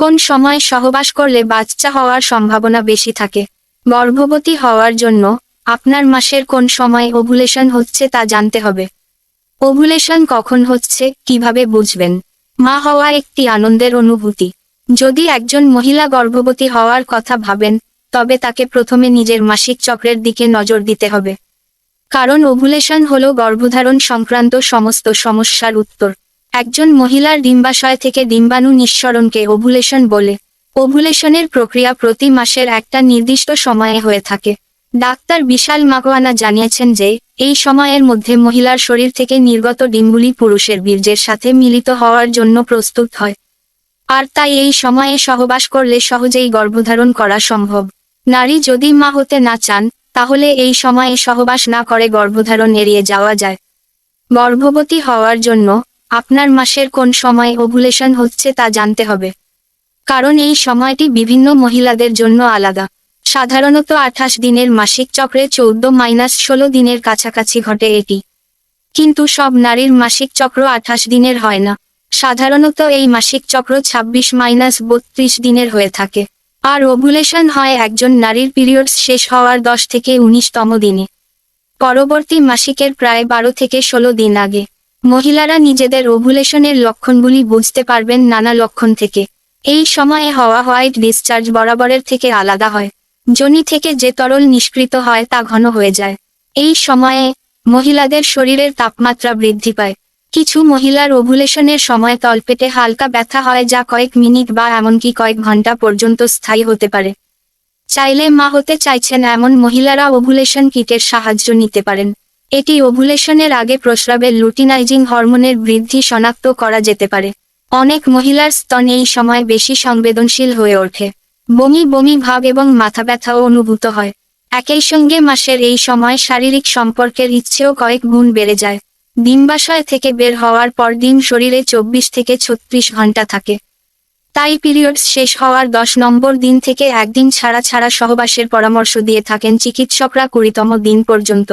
কোন সময় সহবাস করলে বাচ্চা হওয়ার সম্ভাবনা বেশি থাকে? গর্ভবতী হওয়ার জন্য আপনার মাসের কোন সময় ওভুলেশন হচ্ছে তা জানতে হবে। ওভুলেশন কখন হচ্ছে, কীভাবে বুঝবেন? মা হওয়া একটি আনন্দের অনুভূতি। যদি একজন মহিলা গর্ভবতী হওয়ার কথা ভাবেন, তবে তাকে প্রথমে নিজের মাসিক চক্রের দিকে নজর দিতে হবে। কারণ ওভুলেশন হল গর্ভধারণ সংক্রান্ত সমস্ত সমস্যার উত্তর। একজন মহিলার ডিম্বাশয় থেকে ডিম্বাণু নিঃসরণকে ওভুলেশন বলে। ওভুলেশনের প্রক্রিয়া প্রতি মাসের একটা নির্দিষ্ট সময়ে হয়ে থাকে। ডাক্তার বিশাল মাগওয়ানা জানিয়েছেন যে, এই সময়ের মধ্যে মহিলার শরীর থেকে নির্গত ডিম্বুলি পুরুষের বীর্যের সাথে মিলিত হওয়ার জন্য প্রস্তুত হয়। আর তাই এই সময়ে সহবাস করলে সহজেই গর্ভধারণ করা সম্ভব। নারী যদি মা হতে না চান, তাহলে এই সময়ে সহবাস না করে গর্ভধারণ এড়িয়ে যাওয়া যায়। গর্ভবতী হওয়ার জন্য আপনার মাসের কোন সময় ওভুলেশন হচ্ছে তা জানতে হবে। কারণ এই সময়টি বিভিন্ন মহিলাদের জন্য আলাদা। সাধারণত আঠাশ দিনের মাসিক চক্রে চৌদ্দ মাইনাস ষোলো দিনের কাছাকাছি ঘটে এটি। কিন্তু সব নারীর মাসিক চক্র আঠাশ দিনের হয় না। সাধারণত এই মাসিক চক্র ২৬ মাইনাস বত্রিশ দিনের হয়ে থাকে। আর ওভুলেশন হয় একজন নারীর পিরিয়ডস শেষ হওয়ার দশ থেকে উনিশতম দিনে। পরবর্তী মাসিকের প্রায় বারো থেকে ষোলো দিন আগে। মহিলারা নিজেদের ওভুলেশনের লক্ষণগুলি বুঝতে পারবেন নানা লক্ষণ থেকে। এই সময়ে হওয়া হোয়াইট ডিসচার্জ বরাবরের থেকে আলাদা হয়। যোনি থেকে যে তরল নিষ্কৃত হয় তা ঘন হয়ে যায়। এই সময়ে মহিলাদের শরীরের তাপমাত্রা বৃদ্ধি পায়। কিছু মহিলার ওভুলেশনের সময় তলপেটে হালকা ব্যথা হয় যা কয়েক মিনিট বা এমনকি কয়েক ঘণ্টা পর্যন্ত স্থায়ী হতে পারে। চাইলে মা হতে চাইছেন এমন মহিলারা ওভুলেশন কিটের সাহায্য নিতে পারেন। এটি ওভুলেশনের আগে প্রস্রাবের লুটিনাইজিং হরমোনের বৃদ্ধি শনাক্ত করা যেতে পারে। অনেক মহিলার স্তন এই সময় বেশি সংবেদনশীল হয়ে ওঠে। বমি বমি ভাব এবং মাথা ব্যথাও অনুভূত হয়। একই সঙ্গে মাসের এই সময় শারীরিক সম্পর্কের ইচ্ছেও কয়েক গুণ বেড়ে যায়। ডিম্বাশয় থেকে বের হওয়ার পর দিন শরীরে চব্বিশ থেকে ছত্রিশ ঘণ্টা থাকে। তাই পিরিয়ডস শেষ হওয়ার দশ নম্বর দিন থেকে একদিন ছাড়া ছাড়া সহবাসের পরামর্শ দিয়ে থাকেন চিকিৎসকরা কুড়িতম দিন পর্যন্ত।